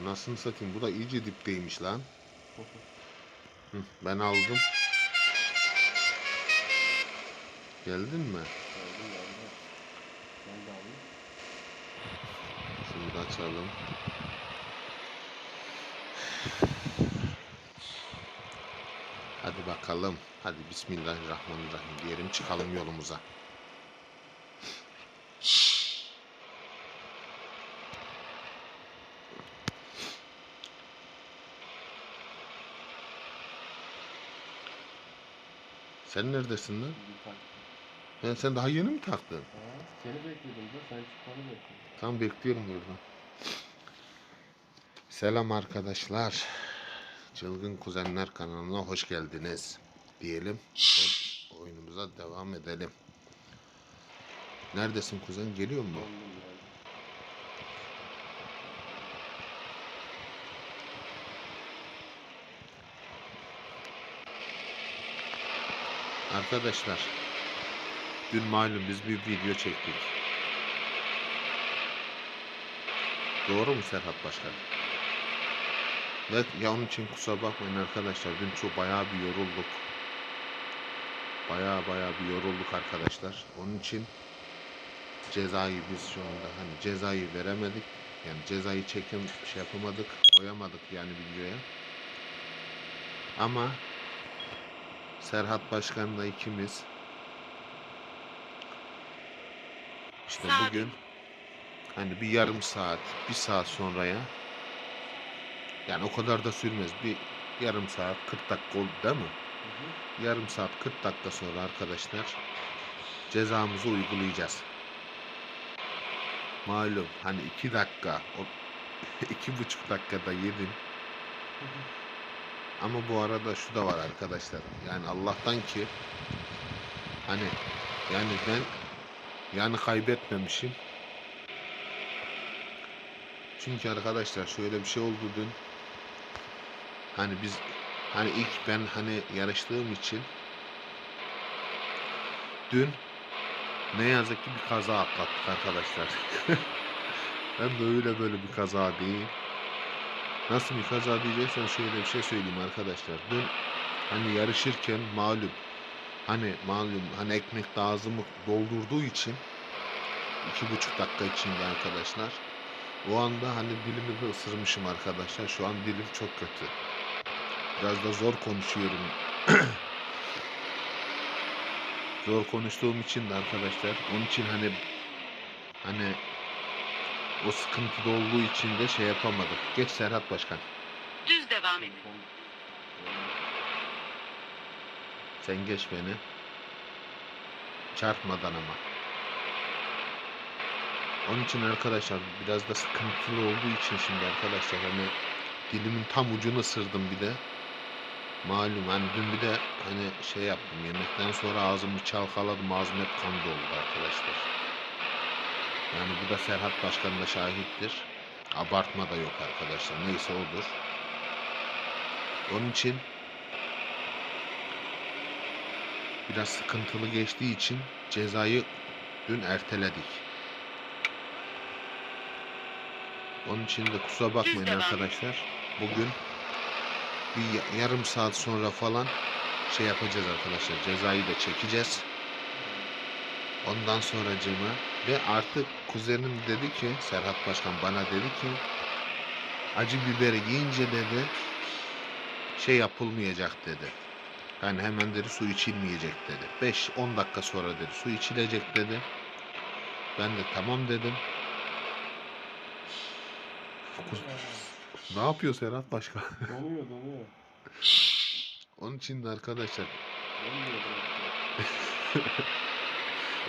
Anasını satayım bu da iyice dipteymiş lan. Hı, ben aldım. Geldin mi? Geldim açalım. Hadi bakalım. Hadi Bismillahirrahmanirrahim diyelim çıkalım yolumuza. Sen neredesin lan? Ya sen daha yeni mi taktın? Ha, seni bekliyordum da sen çıkmanı bekliyorum. Tam bekliyorum burada. Selam arkadaşlar. Çılgın Kuzenler kanalına hoş geldiniz diyelim. Ve oyunumuza devam edelim. Neredesin kuzen? Geliyor mu? Arkadaşlar dün malum biz bir video çektik. Doğru mu Serhat Başkan? Evet ya onun için kusura bakmayın arkadaşlar. Dün çok bayağı bir yorulduk. Bayağı bayağı bir yorulduk arkadaşlar. Onun için cezayı biz şu anda hani cezayı veremedik. Yani cezayı çekim şey yapamadık, koyamadık yani videoya. Ama Serhat Başkan'la ikimiz işte Sabit. bugün hani bir yarım saat, bir saat sonraya yani o kadar da sürmez. Bir yarım saat, 40 dakika oldu değil mi? Hı hı. Yarım saat, 40 dakika sonra arkadaşlar cezamızı uygulayacağız. Malum hani 2 dakika, o iki buçuk dakikada yedim. Ama bu arada şu da var arkadaşlar. Yani Allah'tan ki hani yani ben yani kaybetmemişim. Çünkü arkadaşlar şöyle bir şey oldu dün. Hani biz hani ilk ben hani yarıştığım için dün ne yazık ki bir kaza atlattık arkadaşlar. ben de öyle böyle bir kaza değil. Nasıl bir kaza diyeceksen şöyle bir şey söyleyeyim arkadaşlar. Dün hani yarışırken malum hani malum hani ekmek ağzımı doldurduğu için iki buçuk dakika içinde arkadaşlar. O anda hani dilimi de ısırmışım arkadaşlar. Şu an dilim çok kötü. Biraz da zor konuşuyorum. zor konuştuğum için de arkadaşlar. Onun için hani hani o sıkıntıda olduğu için de şey yapamadık. Geç Serhat Başkan. Düz devam edin. Sen geç beni. Çarpmadan ama. Onun için arkadaşlar biraz da sıkıntılı olduğu için şimdi arkadaşlar hani dilimin tam ucunu ısırdım bir de. Malum hani dün bir de hani şey yaptım yemekten sonra ağzımı çalkaladım ağzım hep kan doldu arkadaşlar. Yani bu da Serhat Başkan da şahittir. Abartma da yok arkadaşlar. Neyse odur. Onun için biraz sıkıntılı geçtiği için cezayı dün erteledik. Onun için de kusura bakmayın arkadaşlar. Bugün bir ya- yarım saat sonra falan şey yapacağız arkadaşlar. Cezayı da çekeceğiz. Ondan sonracığıma ve artık kuzenim dedi ki Serhat Başkan bana dedi ki acı biberi yiyince dedi şey yapılmayacak dedi. Yani hemen dedi su içilmeyecek dedi. 5-10 dakika sonra dedi su içilecek dedi. Ben de tamam dedim. Ne yapıyor Serhat Başkan? Donuyor donuyor. Onun için de arkadaşlar Donuyor donuyor.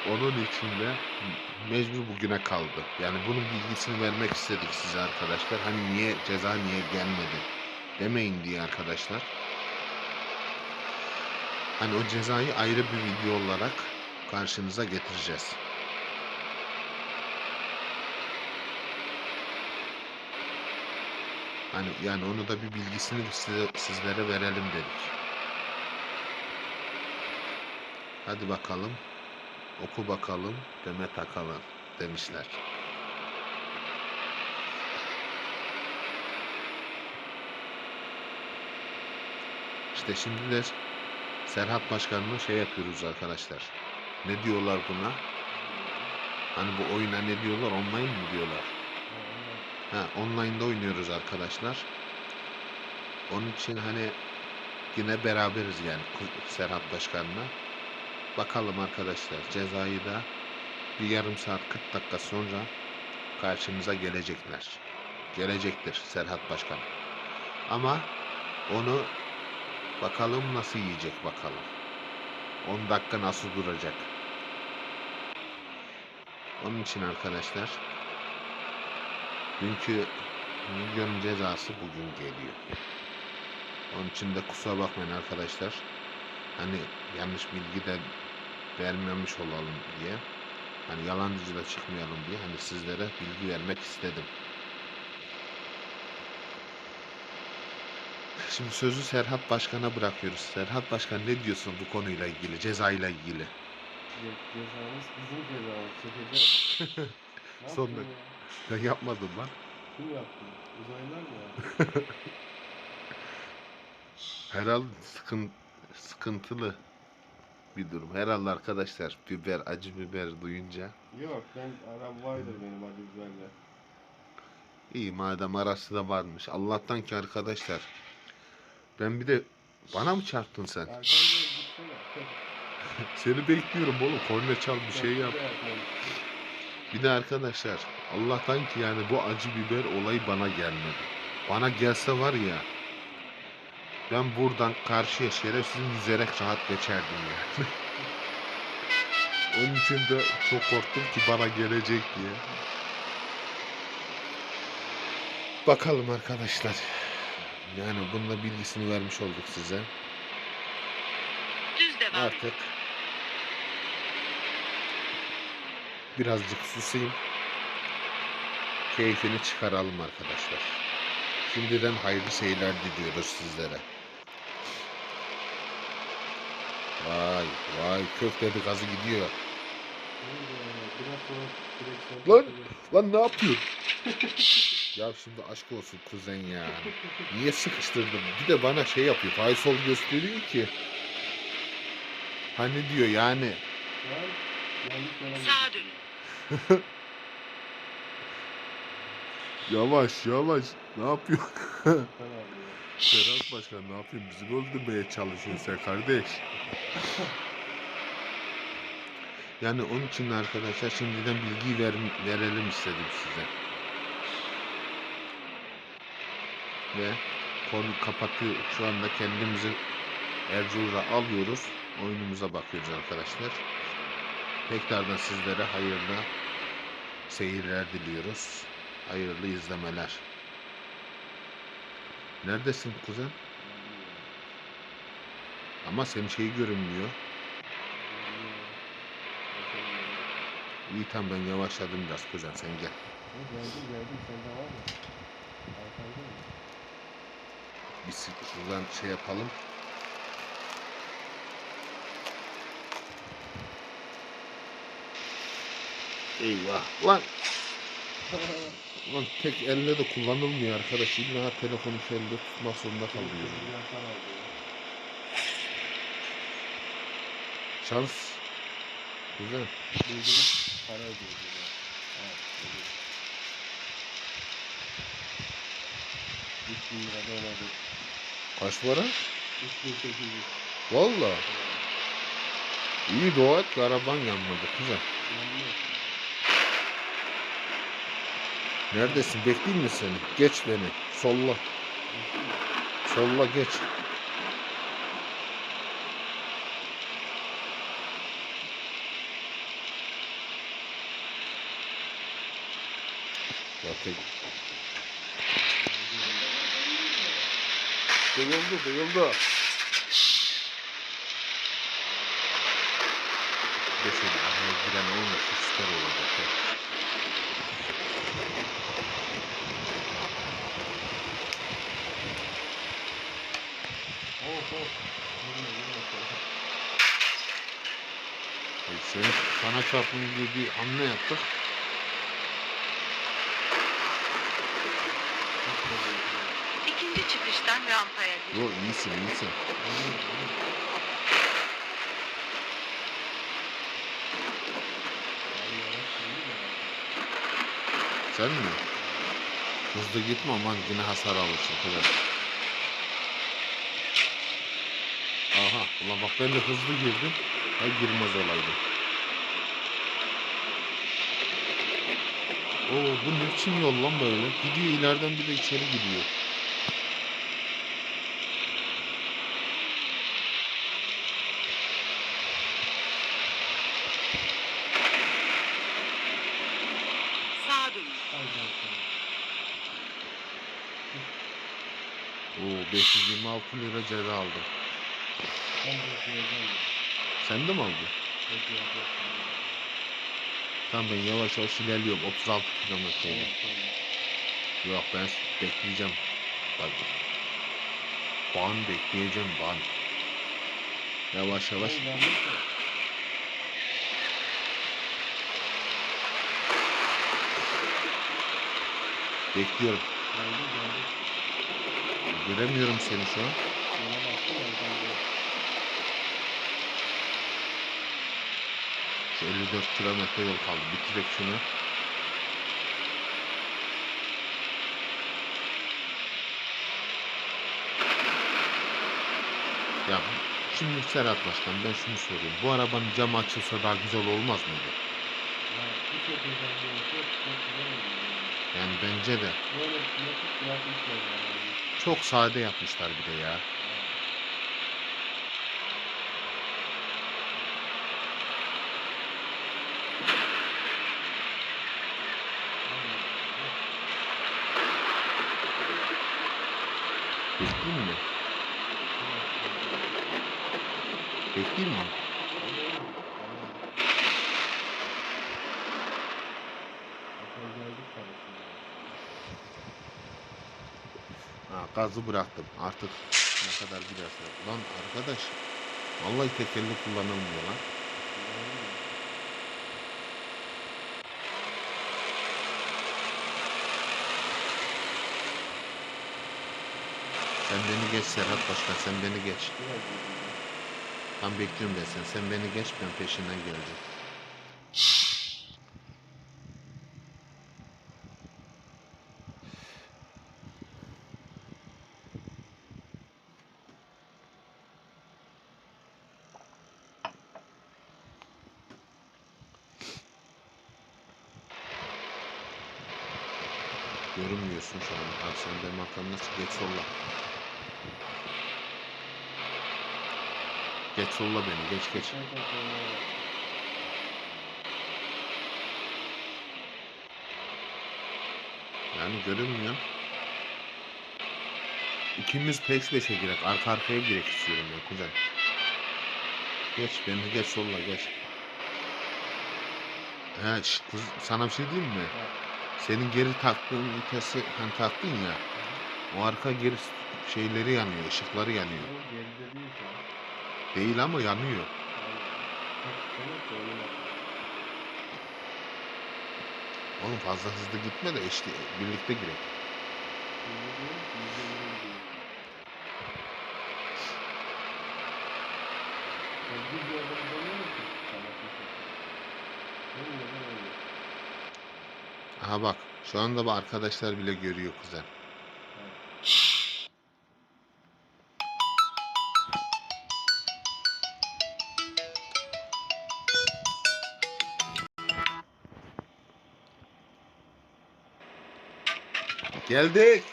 onun için de mecbur bugüne kaldı. Yani bunun bilgisini vermek istedik size arkadaşlar. Hani niye ceza niye gelmedi demeyin diye arkadaşlar. Hani o cezayı ayrı bir video olarak karşınıza getireceğiz. Hani yani onu da bir bilgisini size, sizlere verelim dedik. Hadi bakalım. Oku bakalım Demet Akalın demişler. İşte şimdiler Serhat Başkan'la şey yapıyoruz arkadaşlar. Ne diyorlar buna? Hani bu oyuna ne diyorlar? Online mi diyorlar? Ha, online'da oynuyoruz arkadaşlar. Onun için hani yine beraberiz yani Serhat Başkan'la. Bakalım arkadaşlar cezayı da bir yarım saat 40 dakika sonra karşımıza gelecekler. Gelecektir Serhat Başkan. Ama onu bakalım nasıl yiyecek bakalım. 10 dakika nasıl duracak. Onun için arkadaşlar Dünkü videonun cezası bugün geliyor. Onun için de kusura bakmayın arkadaşlar. Hani yanlış bilgi de vermemiş olalım diye. Hani yalancı da çıkmayalım diye hani sizlere bilgi vermek istedim. Şimdi sözü Serhat Başkan'a bırakıyoruz. Serhat Başkan ne diyorsun bu konuyla ilgili, cezayla ilgili? Ce- Cezamız bizim cezamız. Çekeceğiz. Son dakika. ya? Ben yapmadım lan. Kim yaptı? Uzaylılar mı yaptı? Herhalde sıkın, sıkıntılı bir durum. Herhalde arkadaşlar biber, acı biber duyunca Yok ben aram vardır benim acı biberle. iyi madem arası da varmış. Allah'tan ki arkadaşlar ben bir de bana mı çarptın sen? Gitsene. Seni bekliyorum oğlum. Korna çal bir şey yap. Yapmamış. Bir de arkadaşlar Allah'tan ki yani bu acı biber olayı bana gelmedi. Bana gelse var ya ben buradan karşıya şerefsiz yüzerek rahat geçerdim yani. Onun için de çok korktum ki bana gelecek diye. Bakalım arkadaşlar. Yani bunun da bilgisini vermiş olduk size. Düz devam. Artık birazcık susayım. Keyfini çıkaralım arkadaşlar. Şimdiden hayırlı seyirler diliyoruz sizlere. Vay vay kök dedi gazı gidiyor. Lan! Lan ne yapıyorsun? ya şimdi aşk olsun kuzen ya. Niye sıkıştırdın? Bir de bana şey yapıyor. Fay sol gösteriyor ki. Hani diyor yani Sağa dönün. yavaş yavaş ne yapıyorsun? Serhat Başkan ne yapıyorsun? Bizi öldürmeye çalışıyorsun sen kardeş? Yani onun için arkadaşlar şimdiden bilgi ver, verelim istedim size. Ve konu kapatıyor. Şu anda kendimizi Erzurum alıyoruz. Oyunumuza bakıyoruz arkadaşlar. Tekrardan sizlere hayırlı seyirler diliyoruz. Hayırlı izlemeler. Neredesin kuzen? Ama senin şey görünmüyor. İyi tamam ben yavaşladım biraz kuzen sen gel. Geldim geldim sende var mı? Arkanda mı? Biz şuradan şey yapalım. Eyvah lan lan tek elle de kullanılmıyor arkadaş. İlla telefonu elde tutmak zorunda ya. Şans. Güzel. Duydunuz para ödüyordu ya. Evet, ödüyor. 3000 lira da ödedi. Kaç para? 3800. Valla. İyi dua et ki araban yanmadı. Güzel. Yanmıyor. Neredesin? Bekleyeyim mi seni? Geç beni. Solla. Solla geç. Duyuldu, duyuldu. Şöyle araya giren olmasa süper olacak. E, Senin sana çarpın diye bir hamle yaptık. İkinci çıkıştan rampaya gir. Yo iyisin iyisin. Sen mi? Hızlı gitme aman yine hasar alırsın kadar. Aha ulan bak ben de hızlı girdim. Ha girmez olaydı. Oo bu ne biçim yol lan böyle? Gidiyor ileriden bir de içeri gidiyor. Oo 526 lira ceza aldım. Sen de mi aldın? Okuyacağım. Tamam ben yavaş yavaş ilerliyorum. 36 kilometreyim. Tamam tamam. Yok ben bekleyeceğim. Bak. Ban bekleyeceğim ban. Yavaş yavaş. Bekliyorum. Göremiyorum seni şu an. Yana baktım ya ben de. Şu 54 kilometre yol kaldı. Bitirek şunu. Ya şimdi Serhat Başkan ben şunu soruyorum. Bu arabanın camı açılsa daha güzel olmaz mıydı? Yani. Bence de. Çok sade yapmışlar bir de ya. Ha. Bekleyeyim mi? Bekleyeyim mi? Ha, gazı bıraktım. Artık ne kadar giderse. Lan arkadaş. Vallahi tekerle kullanılmıyor lan. Sen beni geç Serhat Başkan. Sen beni geç. Tam bekliyorum ben sen. Beni geç ben peşinden geleceğim. Görünmüyorsun şu an. Abi sen benim arkamdasın. Geç solla. Geç solla beni. Geç geç. Yani görünmüyor. İkimiz peş peşe girek. Arka arkaya girek istiyorum ya kuzen. Geç beni geç solla geç. He şş, kız, sana bir şey diyeyim mi? Senin geri taktığın vitesi hani taktın ya. O arka geri şeyleri yanıyor, ışıkları yanıyor. Geride değil ki. Değil ama yanıyor. Oğlum fazla hızlı gitme de işte birlikte girek. Aha bak şu anda bu arkadaşlar bile görüyor kuzen. Geldik.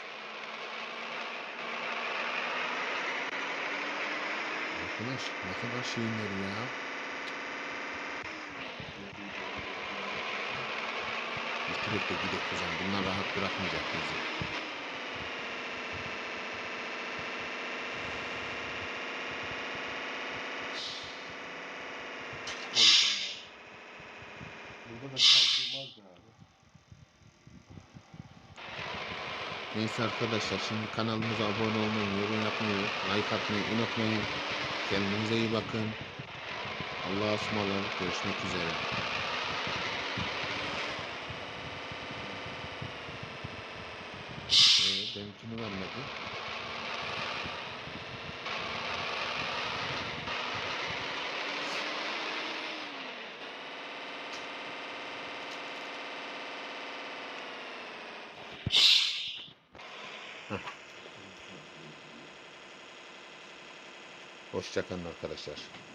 Arkadaş ne kadar şeyler ya. Bitirek de gidek kuzen. Bunlar rahat bırakmayacak bizi. Arkadaşlar şimdi kanalımıza abone olmayı, yorum yapmayı, like atmayı unutmayın. Kendinize iyi bakın. Allah'a ısmarladık. Görüşmek üzere. Ee, benimkini vermedi. Hoşçakalın arkadaşlar.